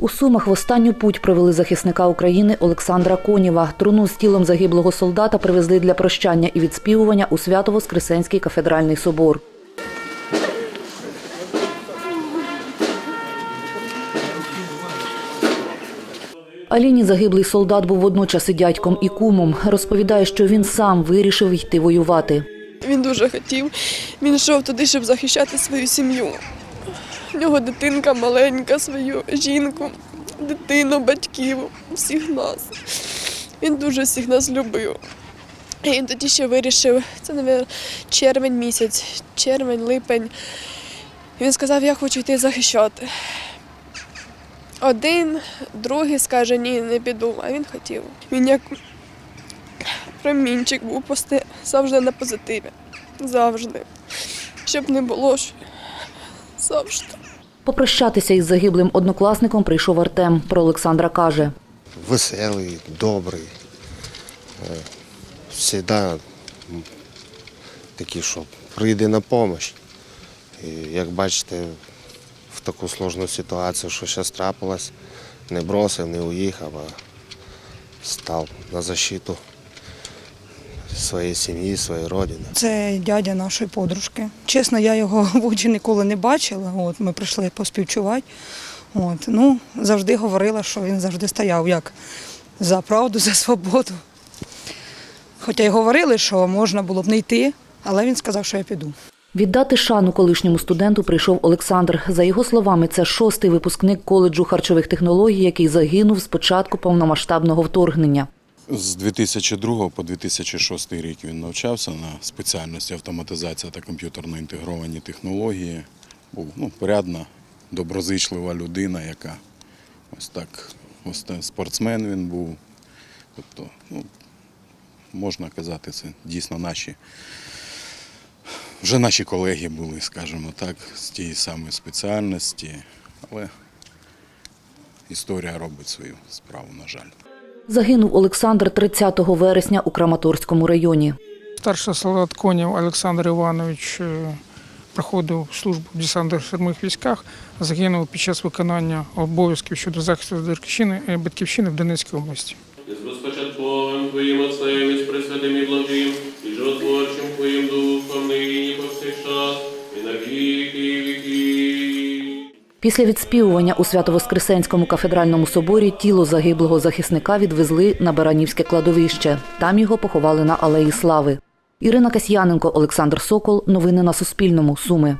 У Сумах в останню путь провели захисника України Олександра Конєва. Труну з тілом загиблого солдата привезли для прощання і відспівування у Свято-Воскресенський кафедральний собор. Аліні загиблий солдат був водночас і дядьком і кумом. Розповідає, що він сам вирішив йти воювати. Він дуже хотів. Він йшов туди, щоб захищати свою сім'ю. У нього дитинка маленька, свою жінку, дитину, батьків, всіх нас. Він дуже всіх нас любив. І він тоді ще вирішив, це, мабуть, червень місяць, червень, липень. І він сказав, я хочу йти захищати. Один, другий скаже, ні, не піду, а він хотів. Він як промінчик був пости завжди на позитиві. Завжди. Щоб не було. Завжди. Попрощатися із загиблим однокласником прийшов Артем. Про Олександра каже. веселий, добрий. Е, Всегда м, такий, що прийде на допомогу. Як бачите, в таку сложну ситуацію, що зараз трапилось, не бросив, не уїхав, а став на защиту своєї сім'ї, своєї родини. Це дядя нашої подружки. Чесно, я його в очі ніколи не бачила. От, ми прийшли поспівчувати. От, ну, завжди говорила, що він завжди стояв як за правду, за свободу. Хоча й говорили, що можна було б не йти, але він сказав, що я піду. Віддати шану колишньому студенту прийшов Олександр. За його словами, це шостий випускник коледжу харчових технологій, який загинув з початку повномасштабного вторгнення. З 2002 по 2006 рік він навчався на спеціальності автоматизація та комп'ютерно інтегровані технології. Був ну, порядна, доброзичлива людина, яка ось так, ось спортсмен він був. Тобто, ну, можна казати, це дійсно наші, вже наші колеги були, скажімо так, з тієї самої спеціальності, але історія робить свою справу, на жаль. Загинув Олександр 30 вересня у Краматорському районі. Старший солдат Конєв Олександр Іванович е, проходив службу в десантно-штурмових військах, загинув під час виконання обов'язків щодо захисту батьківщини, е, батьківщини в Донецькій області. з розпочатковим Твоїм Отцем, і з і благим, Після відспівування у Свято-Воскресенському кафедральному соборі тіло загиблого захисника відвезли на Баранівське кладовище. Там його поховали на Алеї Слави. Ірина Касьяненко, Олександр Сокол. Новини на Суспільному. Суми.